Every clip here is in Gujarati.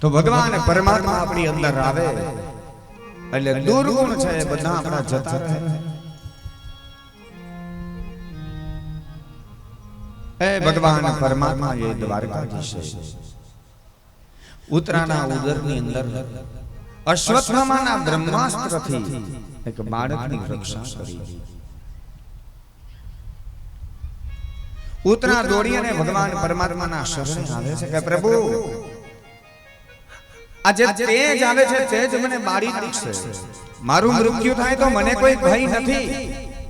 તો ભગવાન પરમાત્મા આપણી અંદર આવે. એટલે દુર્ગુણ છે બધા આપણા જતા હે ભગવાન પરમાત્મા એ દ્વારકાધીશ. છે ઉત્તરાના ઉદરની અંદર અશ્વત્થામાના બ્રહ્માસ્ત્રથી એક બાળકની રક્ષા કરી. ઉત્તરા દોડી અને ભગવાન પરમાત્માના શરણે આવે છે કે પ્રભુ આ જે તેજ આવે છે તેજ મને બાળી નાખશે મારું મૃત્યુ થાય તો મને કોઈ ભય નથી.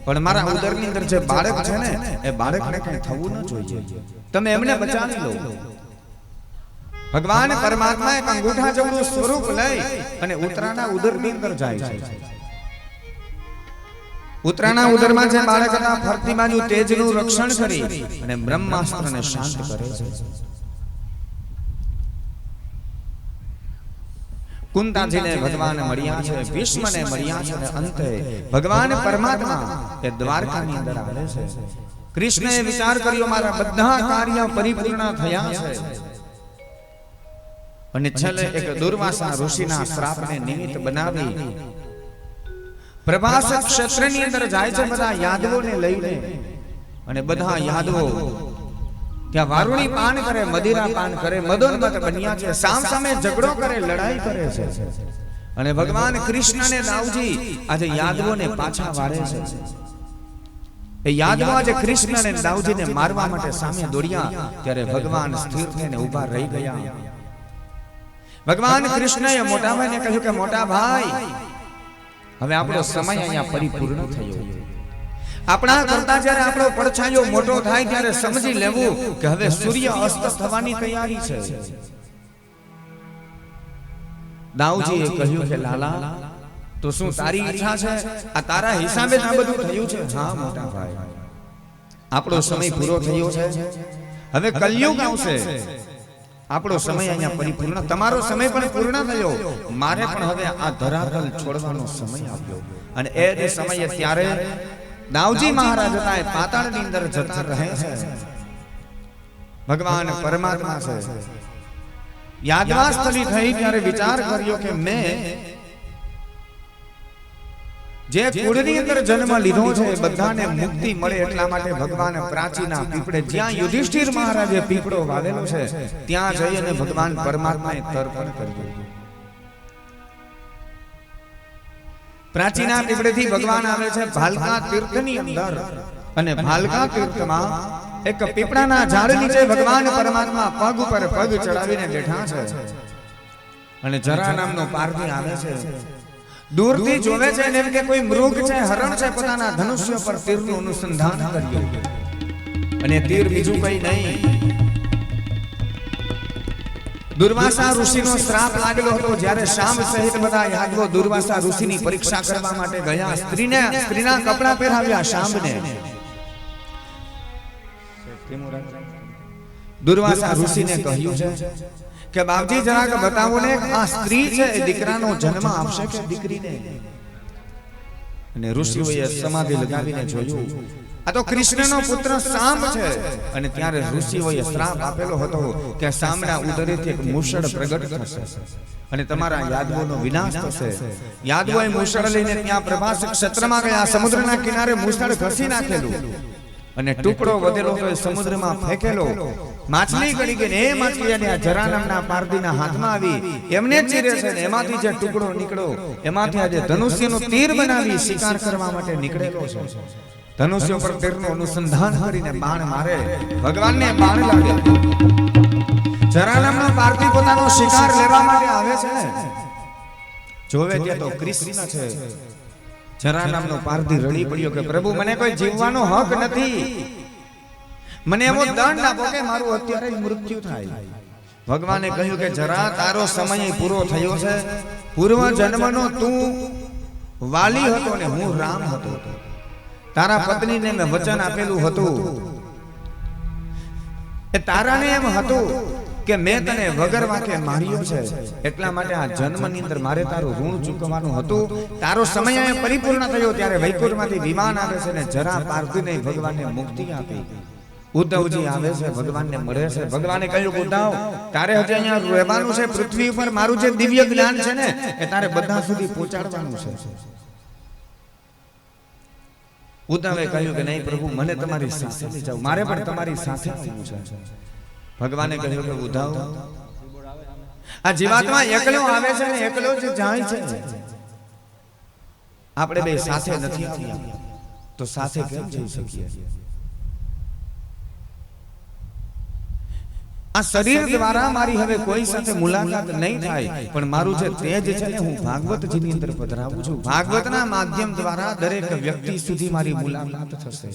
પણ મારા ઉદરની અંદર જે બાળક છે ને એ બાળકને કઈ થવું ન જોઈએ. તમે એમને બચાવી લો. ભગવાન પરમાત્મા એક અંગૂઠા જેવું સ્વરૂપ લઈ અને ઉત્તરાના ઉદરની અંદર જાય છે. ઉત્તરાના ઉદરમાં જે બાળક હતા ફરતી બાજુ તેજનું રક્ષણ કરી અને બ્રહ્માસ્ત્રને શાંત કરે છે. કુંતાજીને ભગવાન મળ્યા છે ભીષ્મને મળ્યા છે અને અંતે ભગવાન પરમાત્મા એ દ્વારકાની અંદર આવે છે. કૃષ્ણએ વિચાર કર્યો મારા બધા કાર્ય પરિપૂર્ણ થયા છે. અને છેલ્લે એક દુર્વાસા ઋષિના શ્રાપને નિમિત્ત બનાવી પ્રભાસ ક્ષેત્રની અંદર જાય છે બધા યાદવોને લઈને. અને બધા યાદવો ત્યાં વારુણી પાન કરે, મદિરા પાન કરે મદોન્મત બન્યા છે, સામ સામે ઝઘડો કરે, લડાઈ કરે છે. અને ભગવાન કૃષ્ણને દાઉજી આજે યાદવોને પાછા વાળે છે. એ યાદવો આજે કૃષ્ણને દાઉજીને મારવા માટે સામે દોડ્યા, ત્યારે ભગવાન સ્થિર થઈને ઊભા રહી ગયા. ભગવાન કૃષ્ણએ મોટા ભાઈને કહ્યું કે, મોટા ભાઈ, હવે આપણો સમય અહીંયા પરિપૂર્ણ થયો. આપણા કરતા જ્યારે આપણો પડછાયો મોટો થાય ત્યારે સમજી લેવું કે હવે સૂર્ય અસ્ત થવાની તૈયારી છે. દાઉજીએ કહ્યું કે લાલા તો શું તારી ઈચ્છા છે? આ તારા હિસાબે જ આ બધું થયું છે. હા મોટા ભાઈ. આપણો સમય પૂરો થયો છે. હવે કલયુગ આવશે. આપણો સમય અહીંયા પરિપૂર્ણ તમારો સમય પણ પૂર્ણ થયો. મારે પણ હવે આ ધરાતલ છોડવાનો સમય આવ્યો. અને એ સમયે ત્યારે દાવજી મહારાજ હતા એ પાતાળની અંદર જતા રહે છે. ભગવાન પરમાત્મા છે. યાદવા સ્થળી થઈ ત્યારે વિચાર કર્યો કે મેં જે કુળની અંદર જન્મ લીધો છે બધાને મુક્તિ મળે એટલા માટે ભગવાન પ્રાચીના પીપળે જ્યાં યુધિષ્ઠિર મહારાજે પીપળો વાવેલો છે ત્યાં જઈ અને ભગવાન પરમાત્માએ તર્પણ કર્યું પ્રાચીના પીપળેથી ભગવાન આવે છે ભાલકા તીર્થની અંદર. અને ભાલકા તીર્થમાં એક પીપળાના ઝાડ નીચે ભગવાન પરમાત્મા પગ ઉપર પગ ચડાવીને બેઠા છે. અને જરા નામનો પારધી આવે છે. દૂરથી જોવે છે એમ કે કોઈ મૃગ છે હરણ છે પોતાના ધનુષ્ય પર તીરનું અનુસંધાન કર્યું. અને તીર બીજું કઈ નહીં. દુર્વાસા ઋષિનો શ્રાપ લાગેલો હતો જ્યારે શામ સહિત બધા યાદવો દુર્વાસા ઋષિની પરીક્ષા કરવા માટે ગયા. સ્ત્રીને સ્ત્રીના કપડા પહેરાવ્યા શામને. દુર્વાસા ઋષિને કહ્યું છે કે બાપજી, જરાક બતાવો ને, આ સ્ત્રી છે દીકરાનો જન્મ આપશે કે દીકરીને? અને ઋષિઓએ સમાધિ લગાવીને જોયું. આ તો કૃષ્ણનો પુત્ર સામ છે. અને ત્યારે ઋષિઓએ શ્રાપ આપેલો હતો કે સામના ઉદરેથી એક મૂષળ પ્રગટ થશે. અને તમારા યાદવોનો વિનાશ થશે. યાદવોએ મૂષળ લઈને ત્યાં પ્રભાસ ક્ષેત્રમાં ગયા. સમુદ્રના કિનારે મૂષળ ઘસી નાખેલું. અને ટુકડો વધેલો હોય સમુદ્રમાં ફેંકેલો. માછલી ગણી કે ને એ માછલી અને આ જરા નામના પારધીના હાથમાં આવી. એમને ચીરે છે ને એમાંથી જે ટુકડો નીકળો એમાંથી આજે ધનુષ્યનું તીર બનાવી શિકાર કરવા માટે નીકળેલો છે. ધનુષ્ય પર તીરનું અનુસંધાન કરીને બાણ મારે. ભગવાનને બાણ લાગે. જરા નામનો પારધી પોતાનો શિકાર લેવા માટે આવે છે જોવે ત્યાં તો કૃષ્ણ છે. જરા નામનો પારધી રડી પડ્યો કે પ્રભુ મને કોઈ જીવવાનો હક નથી. મને એવો દંડ આપો કે મારું અત્યારે મૃત્યુ થાય. ભગવાને કહ્યું કે જરા તારો સમય પૂરો થયો છે. પૂર્વ જન્મનો તું વાલી હતો ને હું રામ હતો. તારા પત્નીને મેં વચન આપેલું હતું. એ તારાને એમ હતું કે મેં તને વગર વાંકે માર્યો છે. એટલા માટે આ જન્મની અંદર મારે તારું ઋણ ચૂકવવાનું હતું. તારો સમય અહીંયા પરિપૂર્ણ થયો ત્યારે વૈકુંઠમાંથી વિમાન આવે છે ને જરા પાર્થિવને ભગવાનને મુક્તિ આપી. ઉદ્ધવજી આવે છે ભગવાનને મળે છે. ભગવાને કહ્યું ઉદ્ધવ તારે હજી અહીંયા રહેવાનું છે પૃથ્વી ઉપર મારું જે દિવ્ય જ્ઞાન છે ને એ તારે બધા સુધી પહોંચાડવાનું છે. ઉદ્ધવે કહ્યું કે નહીં પ્રભુ મને તમારી સાથે લઈ જાઓ. મારે પણ તમારી સાથે આવવું છે. ભગવાને કહ્યું કે ઉધાવ. આ જીવાત્મા એકલો આવે છે ને એકલો જ જાય છે. આપણે બે સાથે નથી આવ્યા. તો સાથે કેમ જઈ શકીએ? આ શરીર દ્વારા મારી હવે કોઈ સાથે મુલાકાત નહીં થાય પણ મારું જે તેજ છે ને હું ભાગવતજીની અંદર પધરાવું છું. ભાગવતના માધ્યમ દ્વારા દરેક વ્યક્તિ સુધી મારી મુલાકાત થશે.